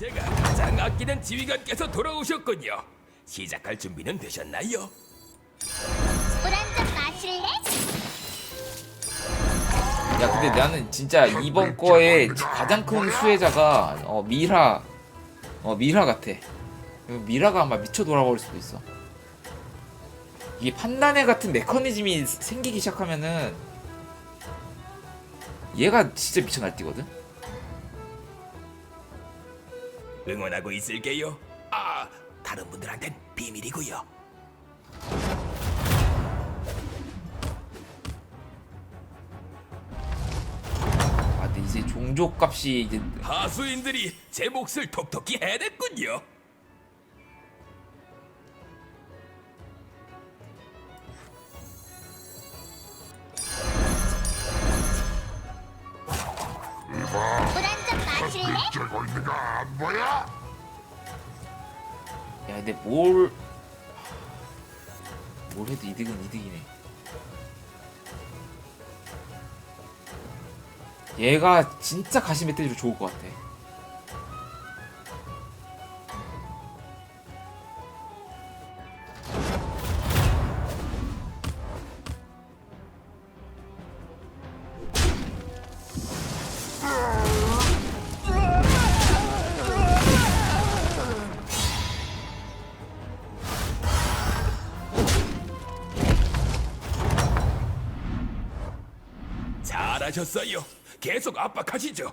제가 가장 아끼는 지휘관께서 돌아오셨군요. 시작할 준비는 되셨나요? 물한잔 마실래? 야 근데 나는 진짜 이번 거에 가장 큰 수혜자가 어 미라 어 미라 같아 미라가 아마 미쳐 돌아버릴 수도 있어 이게 판단회 같은 메커니즘이 생기기 시작하면은 얘가 진짜 미쳐 날뛰거든 응원하고 있을게요. 아, 다른 분들한텐 비밀이고요. 아 근데 이제 종족 값이 이제 하수인들이 제 몫을 톡톡히 해냈군요. 뭘 뭘 해도 이득은 이득이네. 얘가 진짜 가시 멧돼지로 좋을 것 같아 잘하셨어요. 계속 압박하시죠.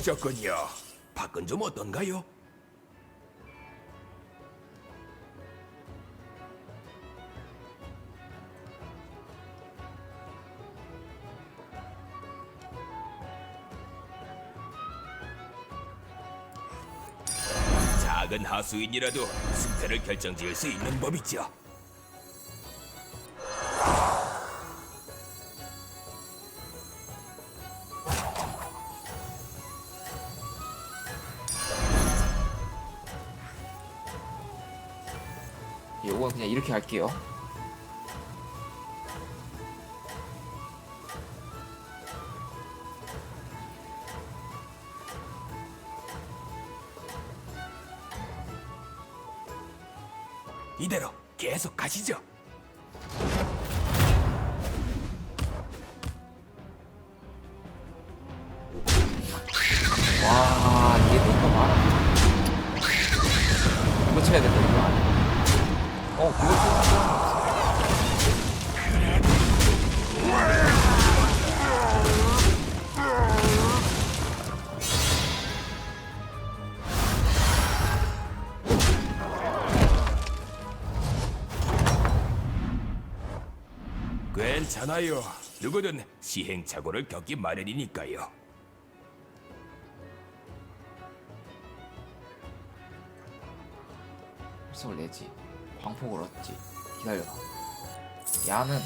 오셨군요. 밖은 좀 어떤가요? 작은 하수인이라도 승패를 결정지을 수 있는 법이죠. 이렇게 할게요. 이대로 계속 가시죠. 와, 이게 너무 많아. 이거 쳐야 된다, 이거. 어. 괜찮아요. 누구든 시행착오를 겪기 마련이니까요. 활성을 내지. 광폭을 얻지. 기다려라. 야는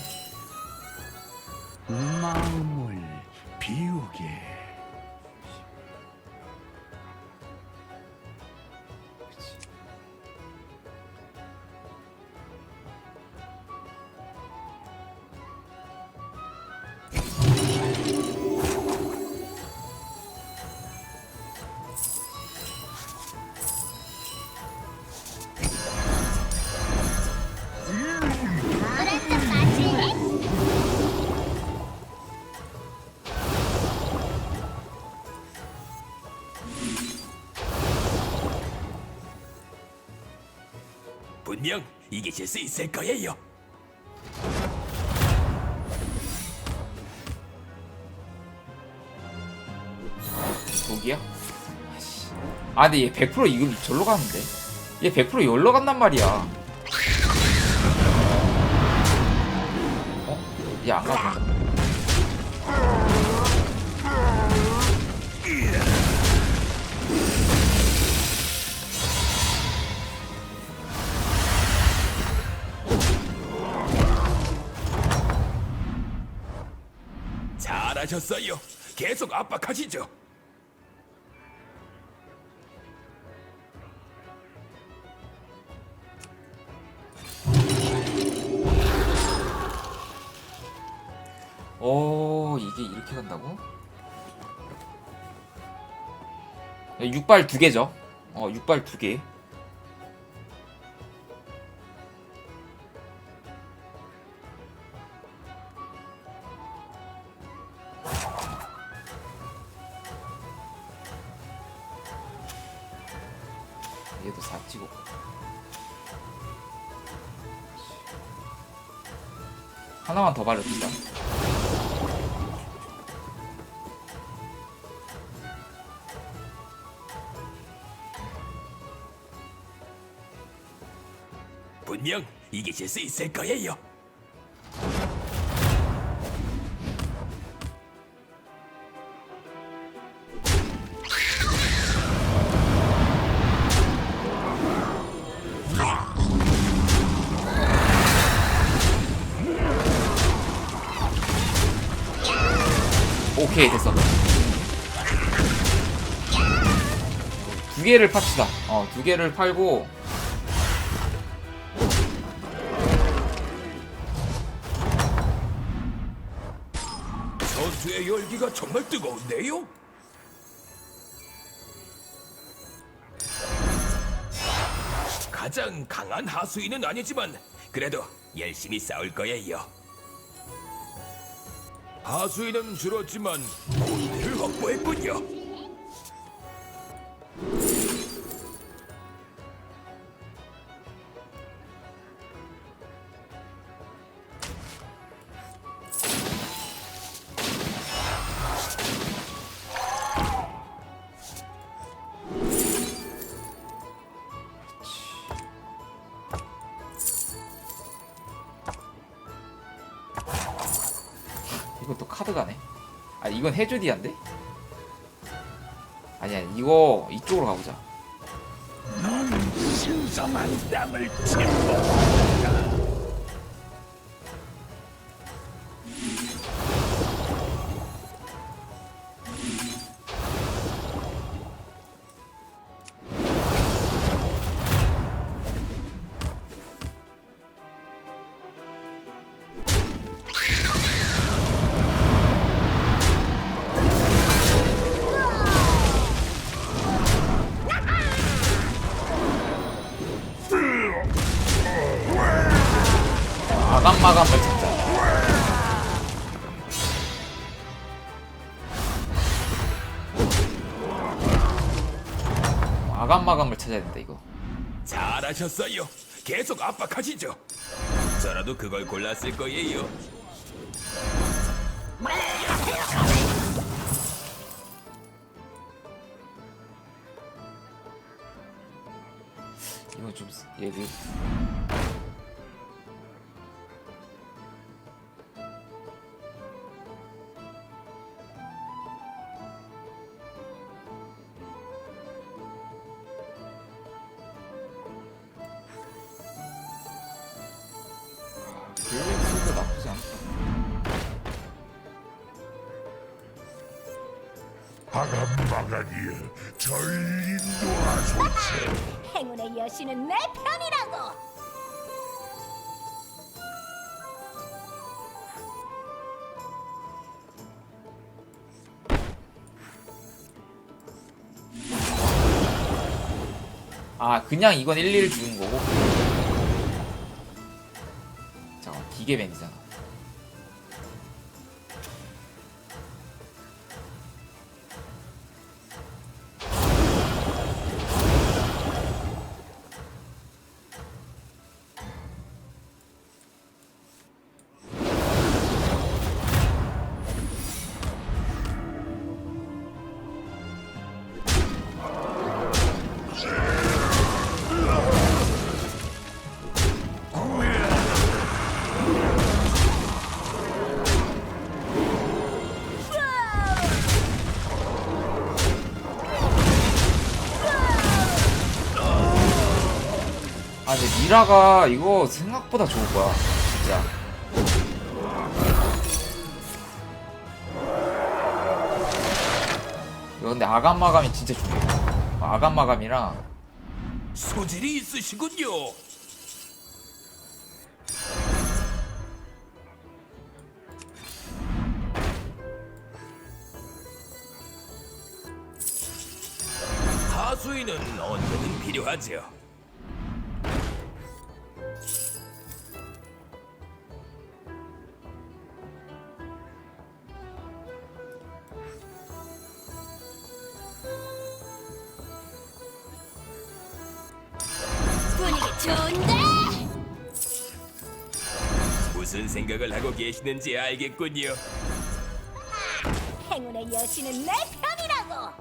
마음을 비우게. 분명 이기실 수 있을 거예요. 독이야? 아씨. 아 근데 얘 100% 이거 절로 가는데 얘 100% 열로 간단 말이야 어? 얘 안 가고 잘하셨어요. 계속 압박하시죠. 오 이게 이렇게 간다고? 네, 육발 두 개죠. 어 육발 두 개. 얘도 4 찍어. 하나만 더 발려준다. 분명 이기실 수 있을 거예요. 오케이 됐어. 두 개를 팝시다. 어, 두 개를 팔고 전투의 열기가 정말 뜨거운데요? 가장 강한 하수인은 아니지만 그래도 열심히 싸울 거예요. 하수인은 줄었지만 골드를 확보했군요. 카드 가네. 아 이건 해주디안데? 아니야 이거 이쪽으로 가보자. 신성한 땀을 침범한다. 찾아야 된다 이거. 잘하셨어요. 계속 압박하시죠. 저라도 그걸 골랐을 거예요. 이건 좀 얘를 하감마가니여 전인도하소서. 행운의 여신은 내 편이라고. 아 그냥 이건 1, 1 주는 거고 잠깐 기계맨이잖아 미라가 이거 생각보다 좋을 거야 진짜 근데 아감 마감이 진짜 중요해 아감 마감이랑 소질이 있으시군요. 하수인은 언제든 필요하죠. 계시는지 알겠군요. 행운의 여신은 내 편이라고.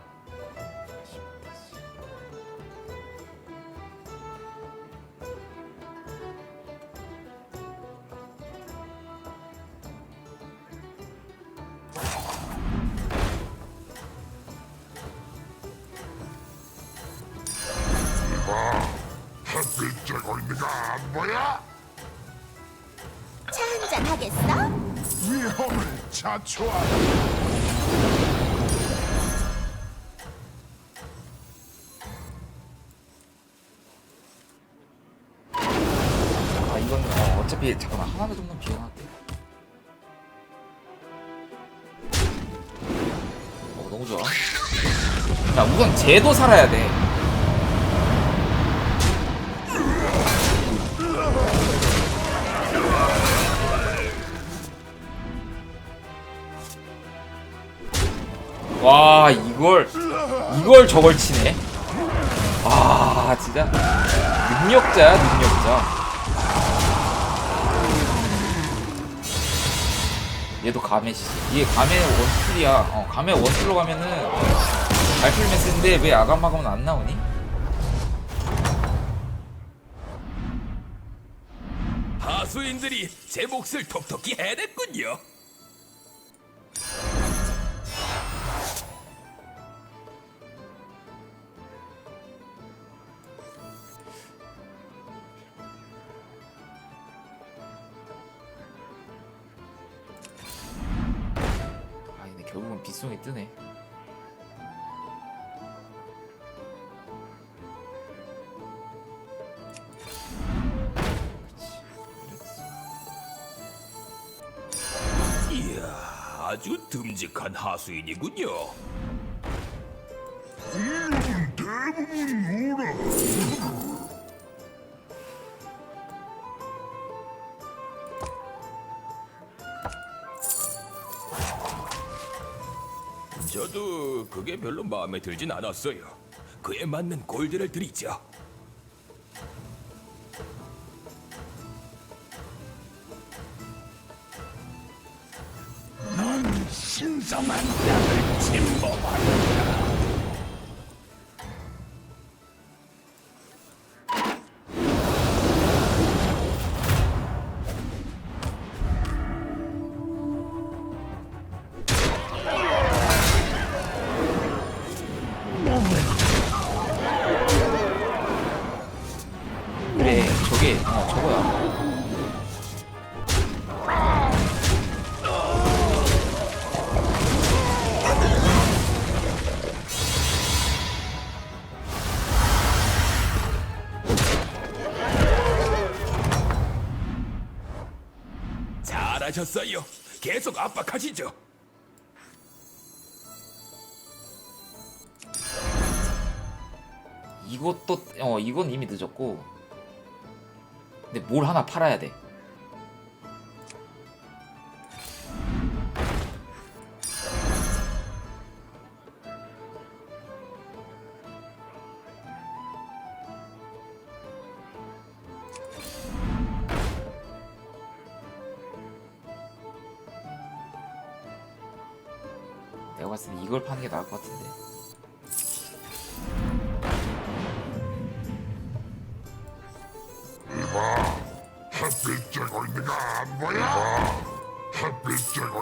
햇빛 쬐고 있는 거 안 보여? 자초하라. 아 이건 어, 어차피 잠깐만 하나 정도는 비워놨대 어 너무 좋아. 자 우선 쟤도 살아야 돼 와 이걸 이걸 저걸 치네 아 진짜 능력자야 능력자 얘도 가메시 이게 가메 원툴이야 어 가메 원툴로 가면은 잘 풀면 쓰는데 왜 아감마감은 안 나오니? 하수인들이 제 몫을 톡톡히 해냈군요. 빗송이 뜨네 이야, 아주 듬직한 하수인이군요. 대부분 울어. 게 별로 마음에 들진 않았어요. 그에 맞는 골드를 드리죠. 넌 신성한 땅을 침범한다. 잘하셨어요. 계속 압박하시죠. 이것도 어 이건 이미 늦었고 근데 뭘 하나 팔아야 돼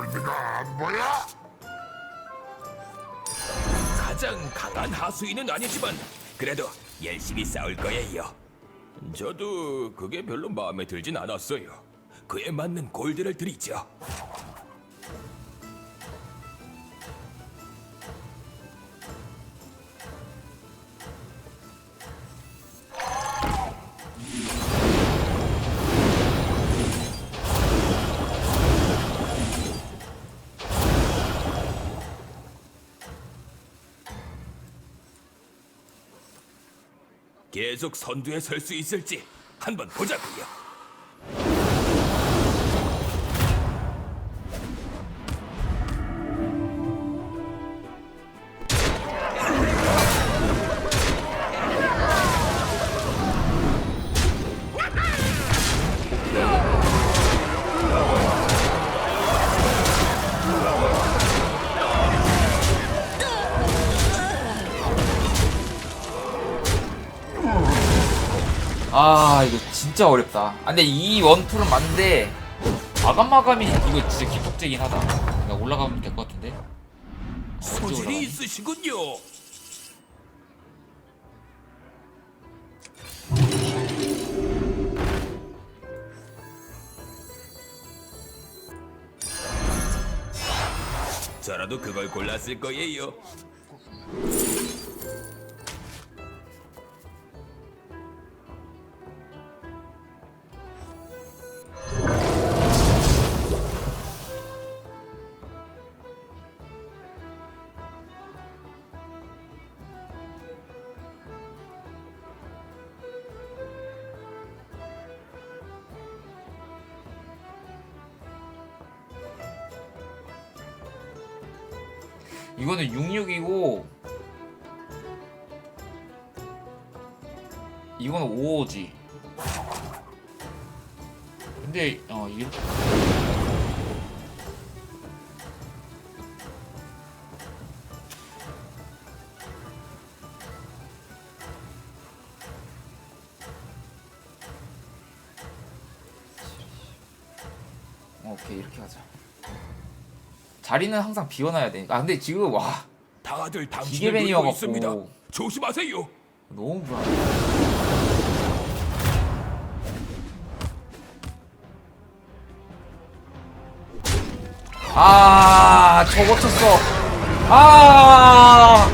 거안 보여? 가장 강한 하수인은 아니지만 그래도 열심히 싸울 거예요. 저도 그게 별로 마음에 들진 않았어요. 그에 맞는 골드를 드리죠. 계속 선두에 설 수 있을지 한번 보자고요. 진짜 어렵다 아, 근데 이 원툴은 맞는데 마감 마감이 이거 진짜 기폭적이긴 하다 그러니까 올라가면 될 것 같은데? 소질이 있으시군요. 저라도 그걸 골랐을 거예요. 오케이 이렇게 하자 자리는 항상 비워놔야 되니까 아 근데 지금 와 다들 당신을 기계 노리고 매니아갖고. 있습니다. 조심하세요. 너무 불안해. 아, 저거 쳤어. 아,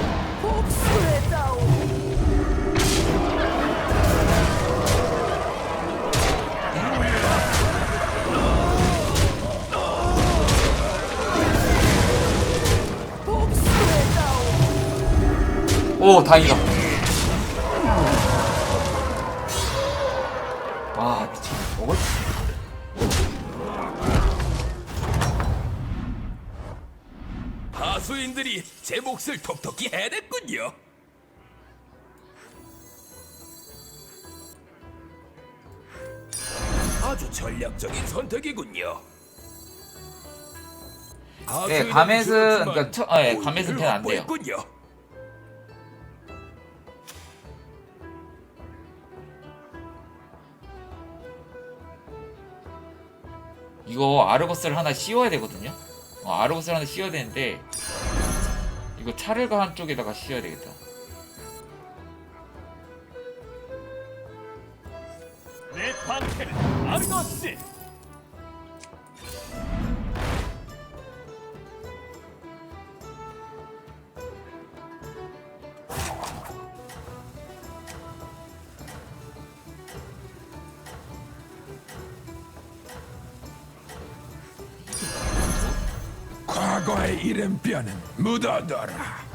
오 다행이다. 아 미친. 먹을 하수인들이 제 몫을 톡톡히 해냈군요. 아주 전략적인 선택이군요. 네, 가메스, 그러니까, 처, 아, 예, 가메스 펜안 돼요. 군요. 이거 아르거스를 하나 씌워야 되거든요. 어, 아르거스를 하나 씌워야 되는데 이거 차를 가 한 쪽에다가 씌워야 되겠다. 내 방패는 아르거스. 과거의 이름뼈는 묻어둬라.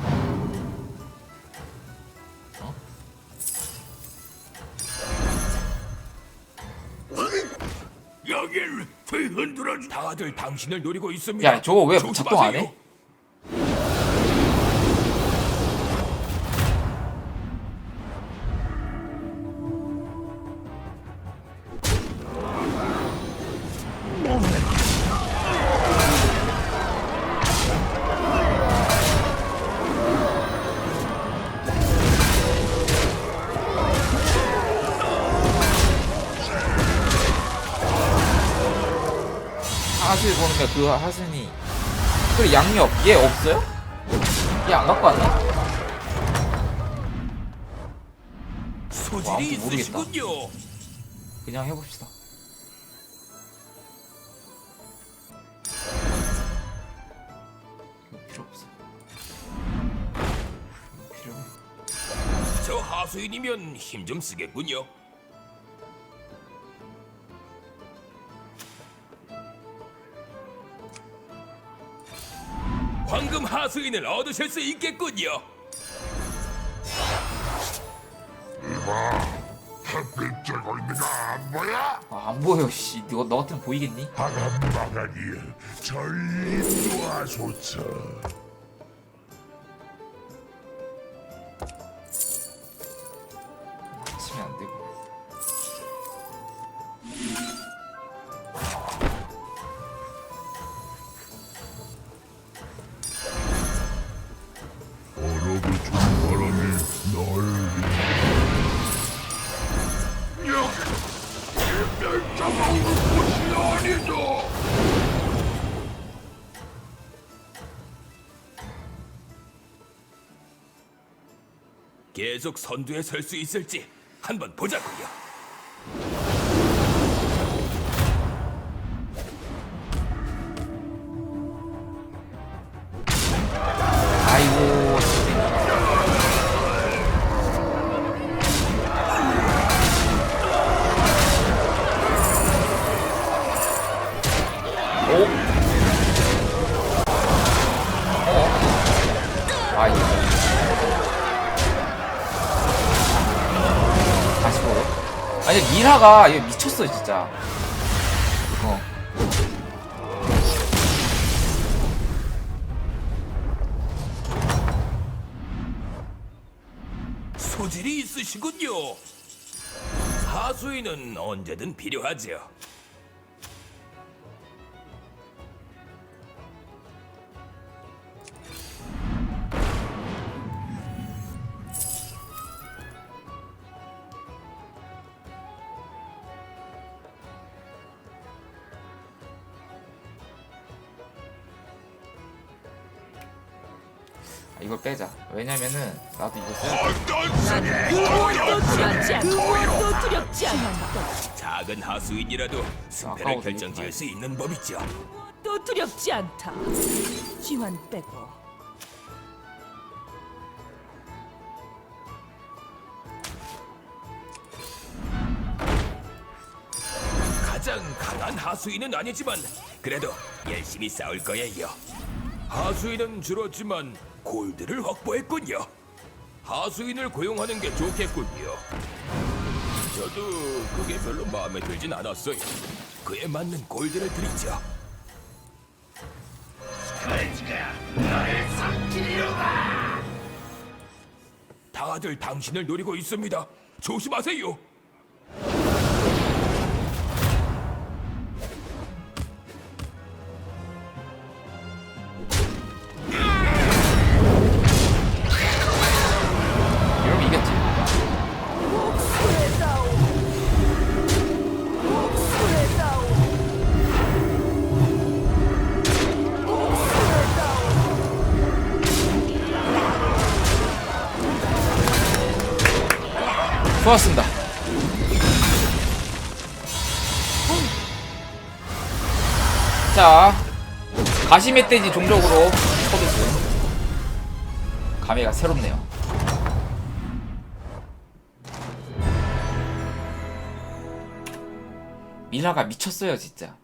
여길 흔들어 주. 다들 당신을 노리고 있습니다. 야, 저거 왜 조심하세요. 작동 안 해? 그 하슬이 그 양옆 얘 없어요? 얘 안 갖고 왔나? 소질이 아무튼 모르겠다. 있으시군요. 그냥 해봅시다. 이거 필요 없어. 이거 필요해. 저 하수인이면 힘 좀 쓰겠군요. 황금 하수인을 얻으실 수 있겠군요. 햇빛 쬐고 있는 거 안 보여? 아, 안 보여, 씨. 너, 너 같으면 보이겠니? 하간마가니 저리 놓아소서 아니다 계속 선두에 설 수 있을지 한번 보자고요. 아니 미라가 이거 미쳤어 진짜. 어. 소질이 있으시군요. 하수인은 언제든 필요하죠. 왜냐면은 나도 이거 써야 돼. 두렵지 두렵지. 작은 하수인이라도 승패를 아까워서 결정지을 수 있는 법이죠. 또 두렵지 않다. 지환 빼고 가장 강한 하수인은 아니지만 그래도 열심히 싸울 거예요. 하수인은 줄었지만 골드를 확보했군요. 하수인을 고용하는 게 좋겠군요. 저도 그게 별로 마음에 들진 않았어요. 그에 맞는 골드를 드리죠. 다들 당신을 노리고 있습니다. 조심하세요. 좋았습니다. 자, 가시 멧돼지 종족으로 서비스. 감회가 새롭네요. 미라가 미쳤어요, 진짜.